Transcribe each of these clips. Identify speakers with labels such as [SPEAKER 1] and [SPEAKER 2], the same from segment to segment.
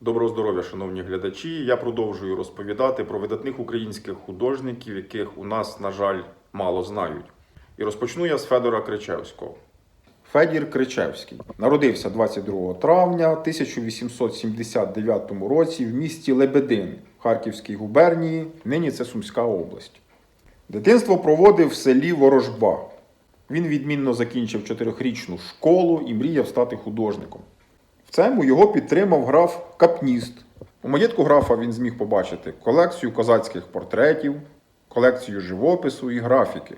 [SPEAKER 1] Доброго здоров'я, шановні глядачі. Я продовжую розповідати про видатних українських художників, яких у нас, на жаль, мало знають. І розпочну я з Федора Кричевського. Федір Кричевський народився 22 травня 1879 році в місті Лебедин Харківській губернії, нині це Сумська область. Дитинство проводив в селі Ворожба. Він відмінно закінчив чотирьохрічну школу і мріяв стати художником. В цьому його підтримав граф Капніст. У маєтку графа він зміг побачити колекцію козацьких портретів, колекцію живопису і графіки,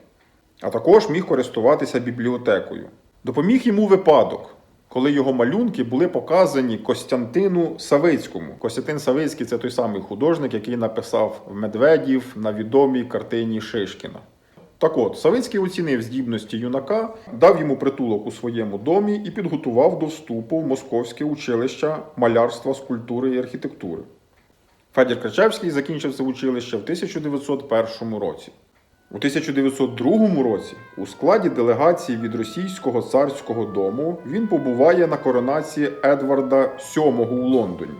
[SPEAKER 1] а також міг користуватися бібліотекою. Допоміг йому випадок, коли його малюнки були показані Костянтину Савицькому. Костянтин Савицький це той самий художник, який написав Медведів на відомій картині Шишкіна. Так от, Савицький оцінив здібності юнака, дав йому притулок у своєму домі і підготував до вступу в Московське училище малярства, скульптури і архітектури. Федір Кричевський закінчив це училище в 1901 році. У 1902 році у складі делегації від російського царського дому він побуває на коронації Едварда VII у Лондоні.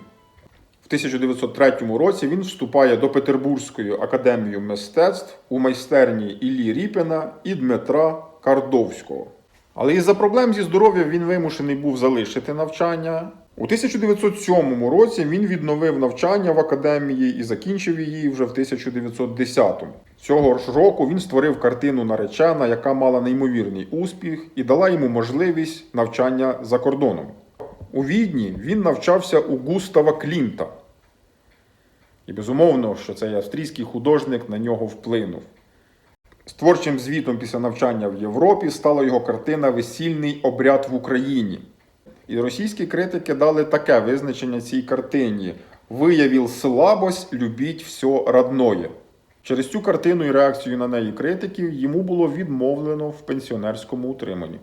[SPEAKER 1] В 1903 році він вступає до Петербурзької академії мистецтв у майстерні Іллі Ріпіна і Дмитра Кардовського. Але із-за проблем зі здоров'ям він вимушений був залишити навчання. У 1907 році він відновив навчання в академії і закінчив її вже в 1910. Цього ж року він створив картину Наречена, яка мала неймовірний успіх і дала йому можливість навчання за кордоном. У Відні він навчався у Густава Клімта. І безумовно, що цей австрійський художник на нього вплинув. З творчим звітом після навчання в Європі стала його картина Весільний обряд в Україні. І російські критики дали таке визначення цій картині: виявив слабость, любіть все родное. Через цю картину і реакцію на неї критиків йому було відмовлено в пенсіонерському утриманні.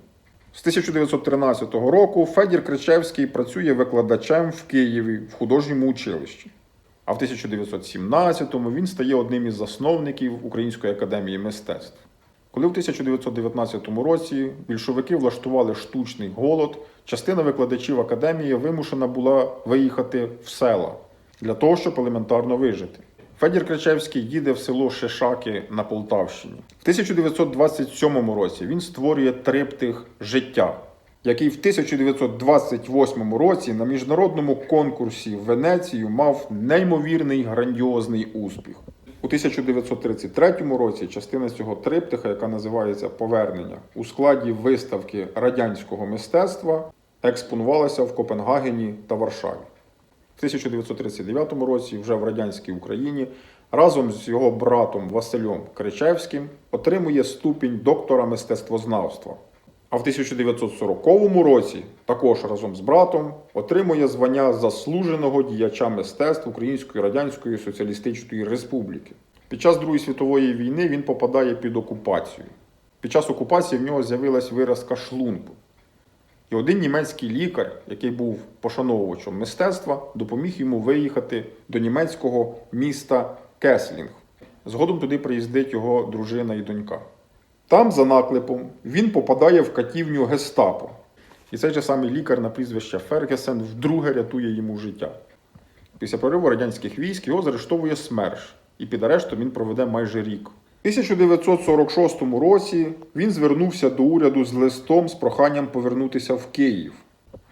[SPEAKER 1] З 1913 року Федір Кричевський працює викладачем в Києві в художньому училищі. А в 1917-му він стає одним із засновників Української академії мистецтв. Коли в 1919 році більшовики влаштували штучний голод, частина викладачів академії вимушена була виїхати в села для того, щоб елементарно вижити. Федір Кричевський їде в село Шишаки на Полтавщині. В 1927 році він створює триптих життя, який в 1928 році на міжнародному конкурсі в Венецію мав неймовірний грандіозний успіх. У 1933 році частина цього триптиха, яка називається Повернення, у складі виставки радянського мистецтва експонувалася в Копенгагені та Варшаві. В 1939 році, вже в радянській Україні, разом з його братом Василем Кричевським отримує ступінь доктора мистецтвознавства. А в 1940 році, також разом з братом, отримує звання заслуженого діяча мистецтв Української Радянської Соціалістичної Республіки. Під час Другої світової війни він попадає під окупацію. Під час окупації в нього з'явилась виразка шлунку. І один німецький лікар, який був пошановувачем мистецтва, допоміг йому виїхати до німецького міста Кеслінг. Згодом туди приїздить його дружина і донька. Там, за наклепом, він попадає в катівню гестапо. І цей же самий лікар на прізвище Фергесен вдруге рятує йому життя. Після прориву радянських військ його заарештовує СМЕРШ, і під арештом він проведе майже рік. У 1946 році він звернувся до уряду з листом з проханням повернутися в Київ.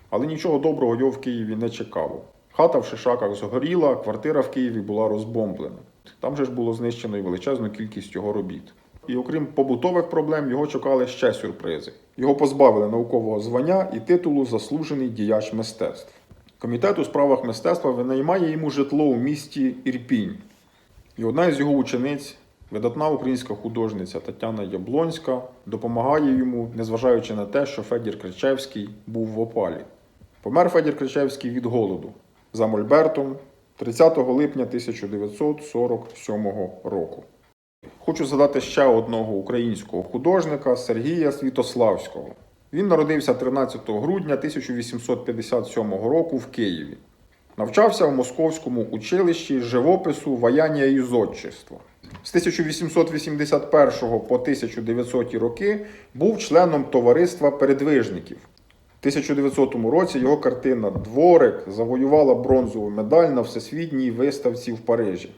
[SPEAKER 1] Але нічого доброго його в Києві не чекало. Хата в Шишаках згоріла, квартира в Києві була розбомблена. Там же ж було знищено і величезну кількість його робіт. І окрім побутових проблем, його чекали ще сюрпризи. Його позбавили наукового звання і титулу Заслужений діяч мистецтв. Комітет у справах мистецтва винаймає йому житло у місті Ірпінь. І одна із його учениць, видатна українська художниця Тетяна Яблонська, допомагає йому, незважаючи на те, що Федір Кричевський був в опалі. Помер Федір Кричевський від голоду за Мольбертом 30 липня 1947 року. Хочу згадати ще одного українського художника Сергія Світославського. Він народився 13 грудня 1857 року в Києві. Навчався в Московському училищі живопису ваяння і зодчества. З 1881 по 1900 роки був членом товариства передвижників. 1900 році його картина Дворик завоювала бронзову медаль на всесвітній виставці в Парижі.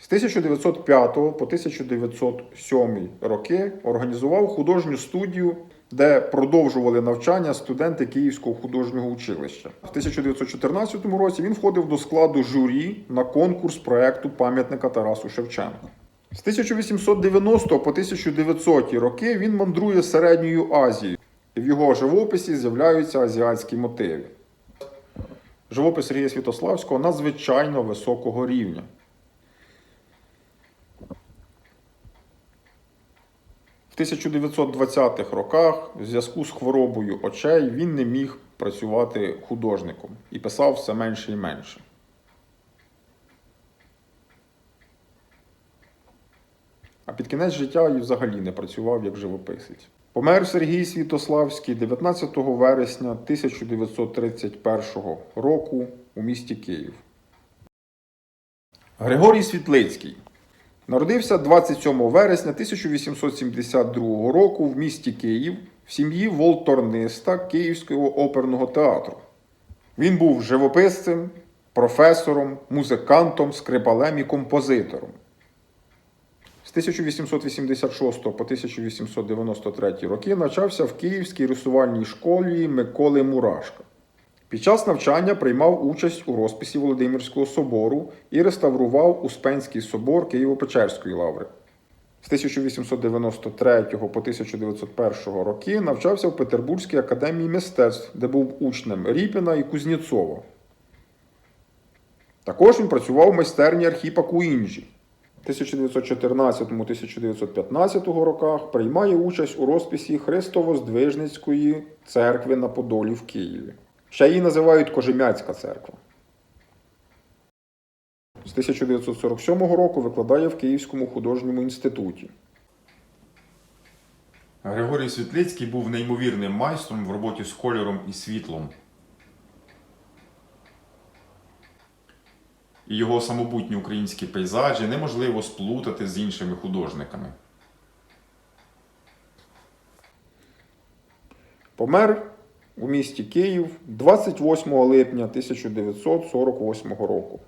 [SPEAKER 1] З 1905 по 1907 роки організував художню студію, де продовжували навчання студенти Київського художнього училища. В 1914 році він входив до складу журі на конкурс проекту пам'ятника Тарасу Шевченку. З 1890 по 1900 роки він мандрує Середньою Азією. В його живописі з'являються азіатські мотиви. Живопис Сергія Святославського надзвичайно високого рівня. В 1920-х роках в зв'язку з хворобою очей він не міг працювати художником і писав все менше і менше. А під кінець життя і взагалі не працював як живописець. Помер Сергій Світославський 19 вересня 1931 року у місті Київ. Григорій Світлицький народився 27 вересня 1872 року в місті Київ в сім'ї волторниста Київського оперного театру. Він був живописцем, професором, музикантом, скрипалем і композитором. З 1886 по 1893 роки навчався в Київській рисувальній школі Миколи Мурашка. Під час навчання приймав участь у розписі Володимирського собору і реставрував Успенський собор Києво-Печерської лаври. З 1893 по 1901 роки навчався в Петербурзькій академії мистецтв, де був учнем Ріпіна і Кузнєцова. Також він працював в майстерні Архіпа Куінджі. В 1914-1915 роках приймає участь у розписі Христово-Здвижницької церкви на Подолі в Києві. Ще її називають Кожем'яцька церква. З 1947 року викладає в Київському художньому інституті.
[SPEAKER 2] Григорій Світлицький був неймовірним майстром в роботі з кольором і світлом. І його самобутні українські пейзажі неможливо сплутати з іншими художниками.
[SPEAKER 1] Помер у місті Київ 28 липня 1948 року.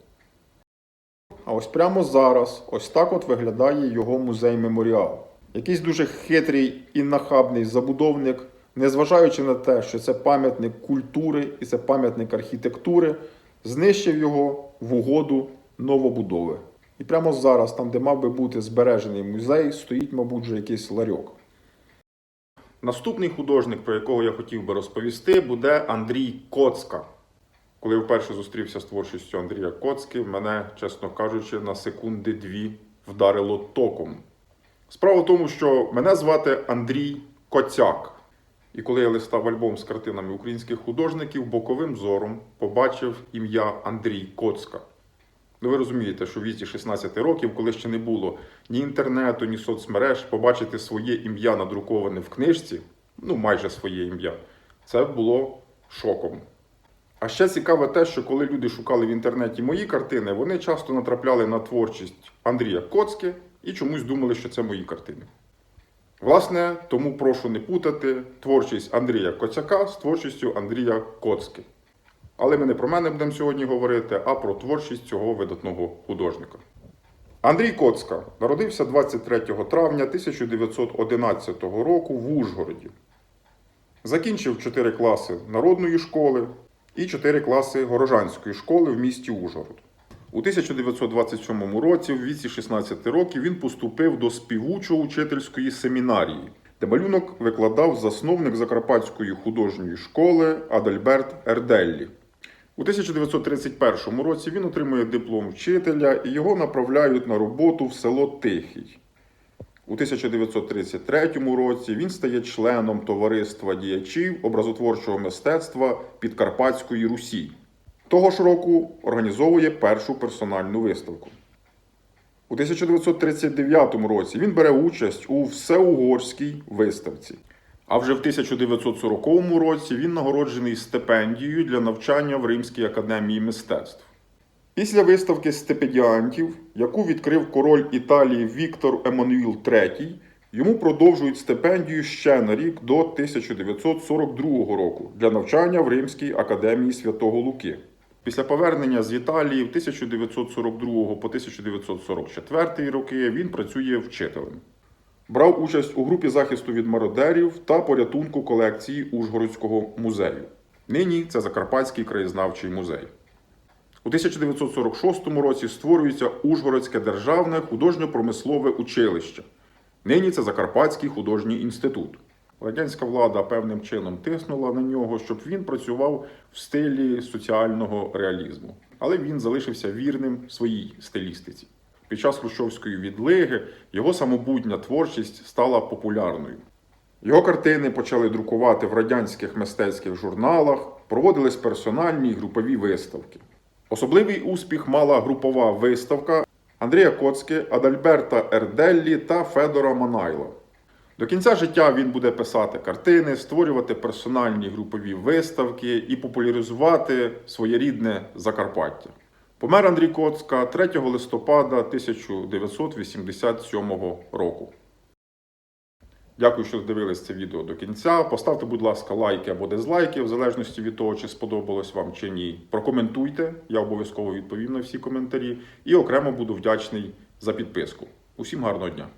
[SPEAKER 1] А ось прямо зараз, ось так от виглядає його музей-меморіал. Якийсь дуже хитрий і нахабний забудовник, незважаючи на те, що це пам'ятник культури і це пам'ятник архітектури, знищив його в угоду новобудови. І прямо зараз, там, де мав би бути збережений музей, стоїть, мабуть, вже якийсь ларьок.
[SPEAKER 2] Наступний художник, про якого я хотів би розповісти, буде Андрій Коцка.
[SPEAKER 1] Коли я вперше зустрівся з творчістю Андрія Коцки, мене, чесно кажучи, на секунди дві вдарило током. Справа в тому, що мене звати Андрій Коцяк. І коли я листав альбом з картинами українських художників, боковим зором побачив ім'я Андрій Коцка. Ну, ви розумієте, що в віці 16 років, коли ще не було ні інтернету, ні соцмереж, побачити своє ім'я надруковане в книжці, ну майже своє ім'я, це було шоком. А ще цікаве те, що коли люди шукали в інтернеті мої картини, вони часто натрапляли на творчість Андрія Коцки і чомусь думали, що це мої картини. Власне, тому прошу не путати творчість Андрія Коцяка з творчістю Андрія Коцки. Але ми не про мене будемо сьогодні говорити, а про творчість цього видатного художника. Андрій Коцка народився 23 травня 1911 року в Ужгороді. Закінчив 4 класи народної школи і 4 класи горожанської школи в місті Ужгород. У 1927 році, в віці 16 років, він поступив до співучо-учительської семінарії, де малюнок викладав засновник Закарпатської художньої школи Адальберт Ерделлі. У 1931 році він отримує диплом вчителя і його направляють на роботу в село Тихий. У 1933 році він стає членом товариства діячів образотворчого мистецтва Підкарпатської Русі. Того ж року організовує першу персональну виставку. У 1939 році він бере участь у всеугорській виставці. А вже в 1940 році він нагороджений стипендією для навчання в Римській академії мистецтв. Після виставки стипендіантів, яку відкрив король Італії Віктор Еммануїл III, Йому продовжують стипендію ще на рік до 1942 року для навчання в Римській академії Святого Луки. Після повернення з Італії в 1942 по 1944 роки він працює вчителем. Брав участь у групі захисту від мародерів та порятунку колекції Ужгородського музею. Нині це Закарпатський краєзнавчий музей. У 1946 році створюється Ужгородське державне художньо-промислове училище. Нині це Закарпатський художній інститут. Радянська влада певним чином тиснула на нього, щоб він працював в стилі соціального реалізму. Але він залишився вірним своїй стилістиці. Під час хрущовської відлиги його самобутня творчість стала популярною. Його картини почали друкувати в радянських мистецьких журналах, проводились персональні й групові виставки. Особливий успіх мала групова виставка Андрія Коцки, Адальберта Ерделлі та Федора Манайла. До кінця життя він буде писати картини, створювати персональні групові виставки і популяризувати своє рідне Закарпаття. Помер Андрій Коцка 3 листопада 1987 року. Дякую, що дивились це відео до кінця. Поставте, будь ласка, лайки або дизлайки, в залежності від того, чи сподобалось вам чи ні. Прокоментуйте, я обов'язково відповім на всі коментарі. І окремо буду вдячний за підписку. Усім гарного дня!